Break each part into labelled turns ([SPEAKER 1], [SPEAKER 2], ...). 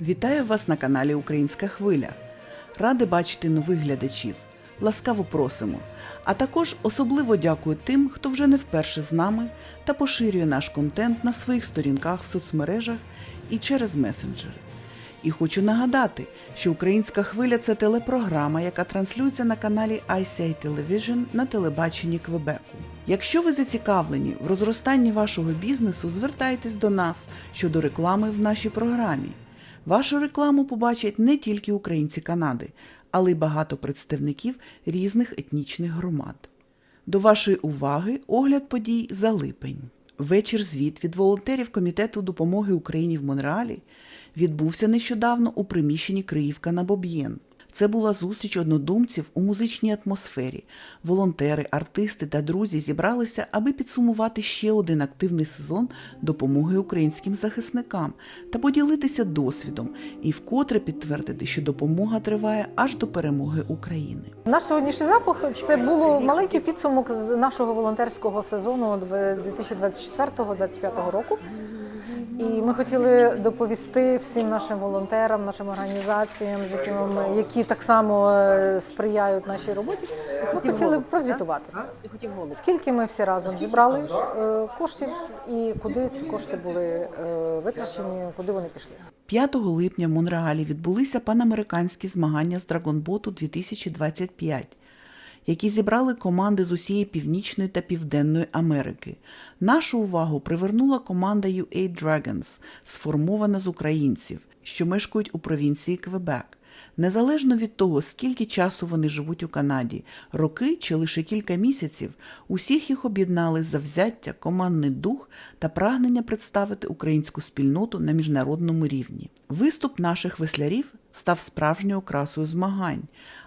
[SPEAKER 1] Вітаю вас на каналі Українська Хвиля. Ради бачити нових глядачів. Ласкаво просимо. А також особливо дякую тим, хто вже не вперше з нами та поширює наш контент на своїх сторінках в соцмережах і через месенджери. І хочу нагадати, що Українська хвиля це телепрограма, яка транслюється на каналі ICI Television на телебаченні Квебеку. Якщо ви зацікавлені в розростанні вашого бізнесу, звертайтесь до нас щодо реклами в нашій програмі. Вашу рекламу побачать не тільки українці Канади, але й багато представників різних етнічних громад. До вашої уваги огляд подій за липень. Вечір звіт від волонтерів Комітету допомоги Україні в Монреалі відбувся нещодавно у приміщенні Криївка на Боб'єн. Це була зустріч однодумців у музичній атмосфері. Волонтери, артисти та друзі зібралися, аби підсумувати ще один активний сезон допомоги українським захисникам та поділитися досвідом і вкотре підтвердити, що допомога триває аж до перемоги України.
[SPEAKER 2] Наш сьогоднішній запах це було маленький підсумок нашого волонтерського сезону 2024-2025 року. І ми хотіли доповісти всім нашим волонтерам, нашим організаціям, з якими ми, які так само е, сприяють нашій роботі. Ми хотіли прозвітуватися. Скільки ми всі разом зібрали е, коштів і куди ці кошти були е, витрачені, куди вони пішли.
[SPEAKER 1] 5 липня в Монреалі відбулися панамериканські змагання з Драгонботу 2025, які зібрали команди з усієї Північної та Південної Америки. Нашу увагу привернула команда UA Dragons, сформована з українців, що мешкають у провінції Квебек. Незалежно від того, скільки часу вони живуть у Канаді, роки чи лише кілька місяців, усіх їх об'єднали завзяття, командний дух та прагнення представити українську спільноту на міжнародному рівні. Виступ наших веслярів став справжньою окрасою змагань,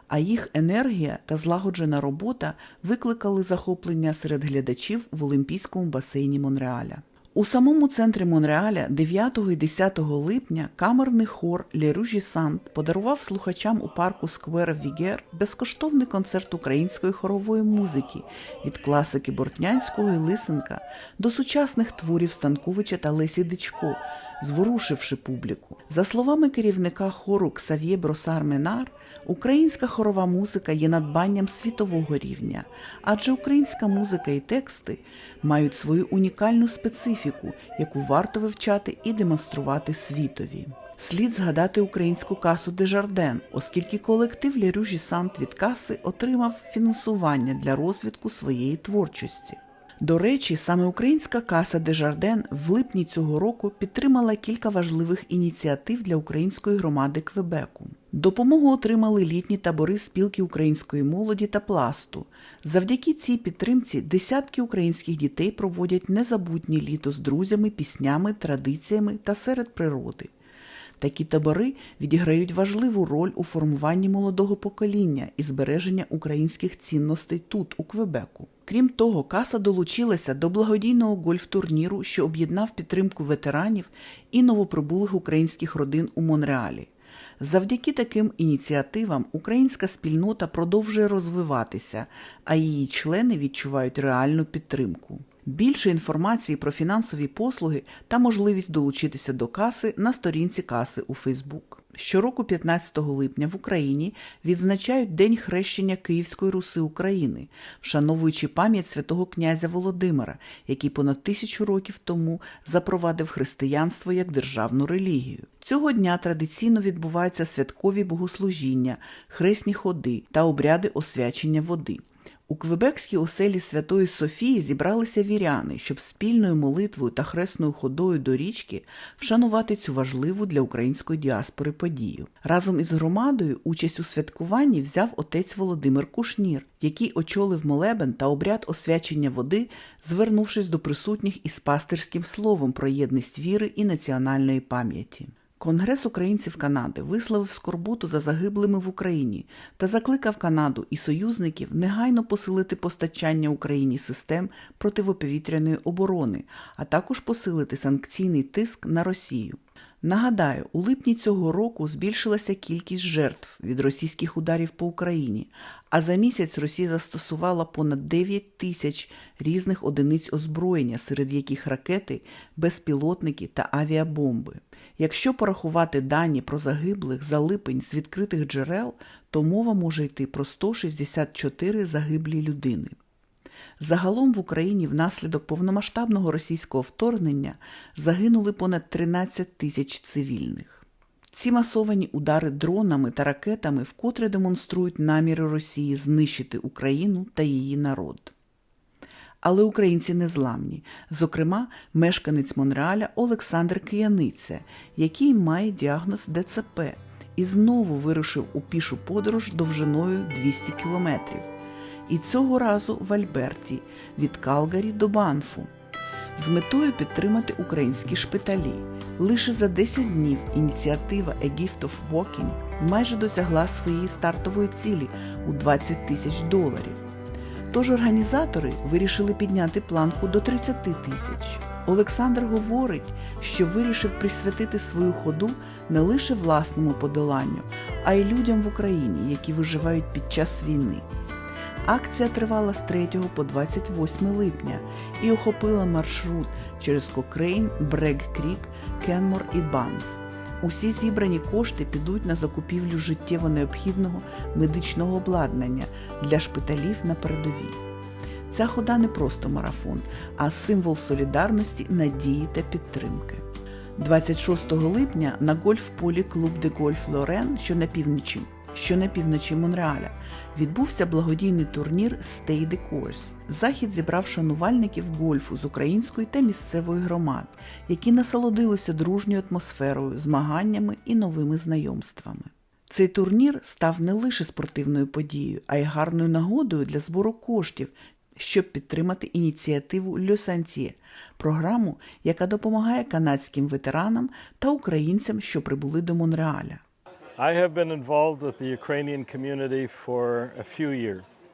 [SPEAKER 1] а їх енергія та злагоджена робота викликали захоплення серед глядачів в Олімпійському басейні Монреаля. У самому центрі Монреаля 9 і 10 липня камерний хор Леружі Сант подарував слухачам у парку Сквер Вігер безкоштовний концерт української хорової музики від класики Бортнянського і Лисенка до сучасних творів Станковича та Лесі Дичко, зворушивши публіку. За словами керівника хору Ксав'є Бросар Менар, Українська хорова музика є надбанням світового рівня, адже українська музика і тексти мають свою унікальну специфіку, яку варто вивчати і демонструвати світові. Слід згадати українську касу Дежарден, оскільки колектив Лерюжі Сант від каси отримав фінансування для розвитку своєї творчості. До речі, саме українська каса Дежарден в липні цього року підтримала кілька важливих ініціатив для української громади Квебеку. Допомогу отримали літні табори спілки української молоді та пласту. Завдяки цій підтримці десятки українських дітей проводять незабутнє літо з друзями, піснями, традиціями та серед природи. Такі табори відіграють важливу роль у формуванні молодого покоління і збереження українських цінностей тут, у Квебеку. Крім того, каса долучилася до благодійного гольф-турніру, що об'єднав підтримку ветеранів і новоприбулих українських родин у Монреалі. Завдяки таким ініціативам українська спільнота продовжує розвиватися, а її члени відчувають реальну підтримку. Більше інформації про фінансові послуги та можливість долучитися до каси на сторінці каси у Фейсбук. Щороку, 15 липня, в Україні відзначають День хрещення Київської Руси України, вшановуючи пам'ять святого князя Володимира, який понад тисячу років тому запровадив християнство як державну релігію. Цього дня традиційно відбуваються святкові богослужіння, хресні ходи та обряди освячення води. У Квебекській оселі Святої Софії зібралися віряни, щоб спільною молитвою та хресною ходою до річки вшанувати цю важливу для української діаспори подію. Разом із громадою участь у святкуванні взяв отець Володимир Кушнір, який очолив молебен та обряд освячення води, звернувшись до присутніх із пастирським словом про єдність віри і національної пам'яті. Конгрес українців Канади висловив скорботу за загиблими в Україні та закликав Канаду і союзників негайно посилити постачання Україні систем противоповітряної оборони, а також посилити санкційний тиск на Росію. Нагадаю, у липні цього року збільшилася кількість жертв від російських ударів по Україні, а за місяць Росія застосувала понад 9 тисяч різних одиниць озброєння, серед яких ракети, безпілотники та авіабомби. Якщо порахувати дані про загиблих за липень з відкритих джерел, то мова може йти про 164 загиблі людини. Загалом в Україні внаслідок повномасштабного російського вторгнення загинули понад 13 тисяч цивільних. Ці масовані удари дронами та ракетами вкотре демонструють наміри Росії знищити Україну та її народ. Але українці не зламні, зокрема, мешканець Монреаля Олександр Кияниця, який має діагноз ДЦП і знову вирушив у пішу подорож довжиною 200 кілометрів. І цього разу в Альберті від Калгарі до Банфу з метою підтримати українські шпиталі. Лише за 10 днів ініціатива A Gift of Walking майже досягла своєї стартової цілі у 20 тисяч доларів. Тож організатори вирішили підняти планку до 30 тисяч. Олександр говорить, що вирішив присвятити свою ходу не лише власному подоланню, а й людям в Україні, які виживають під час війни. Акція тривала з 3 по 28 липня і охопила маршрут через Кокрейн, Брег Крік, Кенмор і Банф. Усі зібрані кошти підуть на закупівлю життєво необхідного медичного обладнання для шпиталів на передовій. Ця хода не просто марафон, а символ солідарності, надії та підтримки. 26 липня на гольф-полі клуб де Гольф Лорен, що на півночі, що на півночі Монреаля, відбувся благодійний турнір Stay the Course. Захід зібрав шанувальників гольфу з української та місцевої громад, які насолодилися дружньою атмосферою, змаганнями і новими знайомствами. Цей турнір став не лише спортивною подією, а й гарною нагодою для збору коштів, щоб підтримати ініціативу Sentier – програму, яка допомагає канадським ветеранам та українцям, що прибули до Монреаля.
[SPEAKER 3] I have been involved with the Ukrainian community for a few years.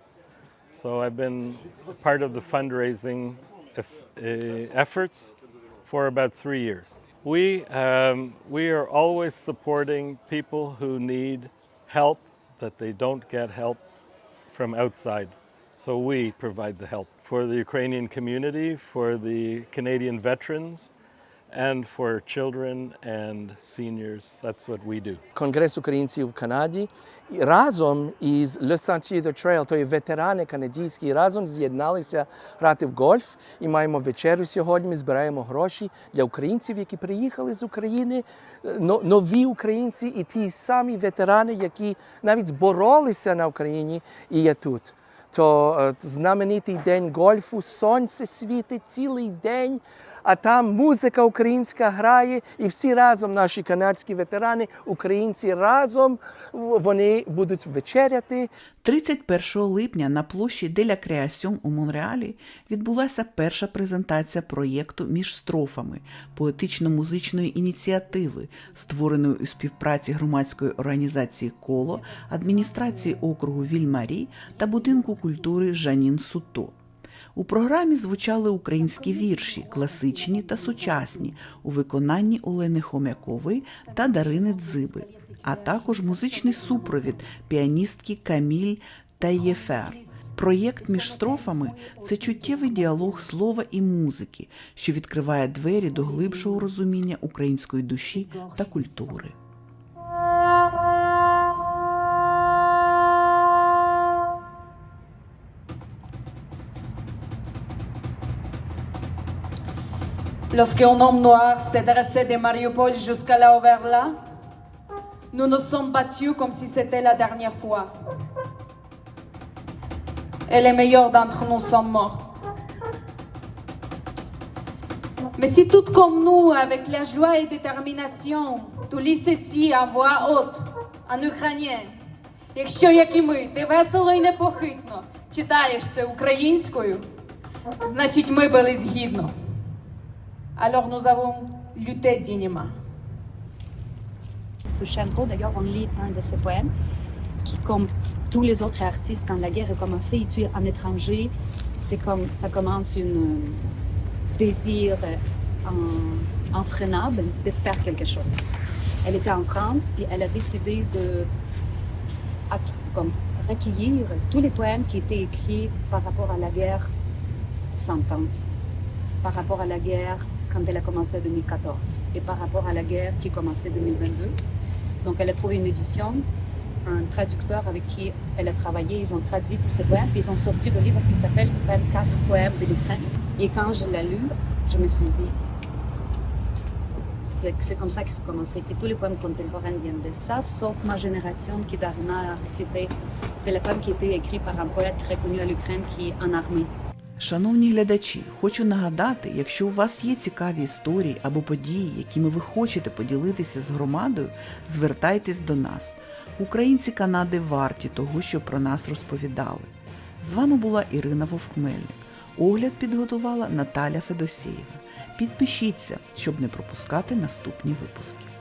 [SPEAKER 3] So I've been part of the fundraising uh, efforts for about three years. We, um, we are always supporting people who need help that they don't get help from outside. So we provide the help for the Ukrainian community, for the Canadian veterans, and for children and seniors. That's what we do.
[SPEAKER 4] Конгрес українців в Канаді разом із Le Sentier de Trail, то є ветерани канадійські, разом з'єдналися грати в гольф і маємо вечерю сьогодні. Ми збираємо гроші для українців, які приїхали з України, нові українці і ті самі ветерани, які навіть боролися на Україні і є тут. То знаменитий день гольфу, сонце світить цілий день, а там музика українська грає, і всі разом, наші канадські ветерани, українці разом вони будуть вечеряти.
[SPEAKER 1] 31 липня на площі Деля Креасьон у Монреалі відбулася перша презентація проєкту між строфами поетично-музичної ініціативи, створеної у співпраці громадської організації Коло, адміністрації округу Вільмарі та будинку культури Жанін Суто. У програмі звучали українські вірші, класичні та сучасні, у виконанні Олени Хомякової та Дарини Дзиби, а також музичний супровід піаністки Каміль Таєфер. Проєкт між строфами це чуттєвий діалог слова і музики, що відкриває двері до глибшого розуміння української душі та культури.
[SPEAKER 5] Lorsqu'un homme noir s'est dressé de Mariupol jusqu'à la Overla, nous nous sommes battus comme si c'était la dernière fois. Et les meilleurs d'entre nous sont morts. Mais si tout comme nous, avec la joie et détermination, tu lis ceci en voix haute, en ukrainien, якщо, як і ми, ти весело і непохитно читаєш це українською, значить ми бились гідно. Alors nous avons lutté dignement.
[SPEAKER 6] Duchenko, d'ailleurs, on lit un de ses poèmes, qui, comme tous les autres artistes, quand la guerre a commencé, il tue un étranger. C'est comme ça commence une euh, désir euh, infrénable de faire quelque chose. Elle était en France, puis elle a décidé de comme, recueillir tous les poèmes qui étaient écrits par rapport à la guerre 100 ans, par rapport à la guerre quand elle a commencé en 2014 et par rapport à la guerre qui commençait en 2022. Donc elle a trouvé une édition, un traducteur avec qui elle a travaillé, ils ont traduit tous ces poèmes, puis ils ont sorti le livre qui s'appelle 24 poèmes de l'Ukraine. Et quand je l'ai lu, je me suis dit, c'est comme ça que c'est commencé, que tous les poèmes contemporains viennent de ça, sauf ma génération qui Darina a récité. C'est le poème qui était écrit par un poète très connu à l'Ukraine qui est en armée.
[SPEAKER 1] Шановні глядачі, хочу нагадати, якщо у вас є цікаві історії або події, якими ви хочете поділитися з громадою, звертайтесь до нас. Українці Канади варті того, що про нас розповідали. З вами була Ірина Вовкмельник. Огляд підготувала Наталя Федосєєва. Підпишіться, щоб не пропускати наступні випуски.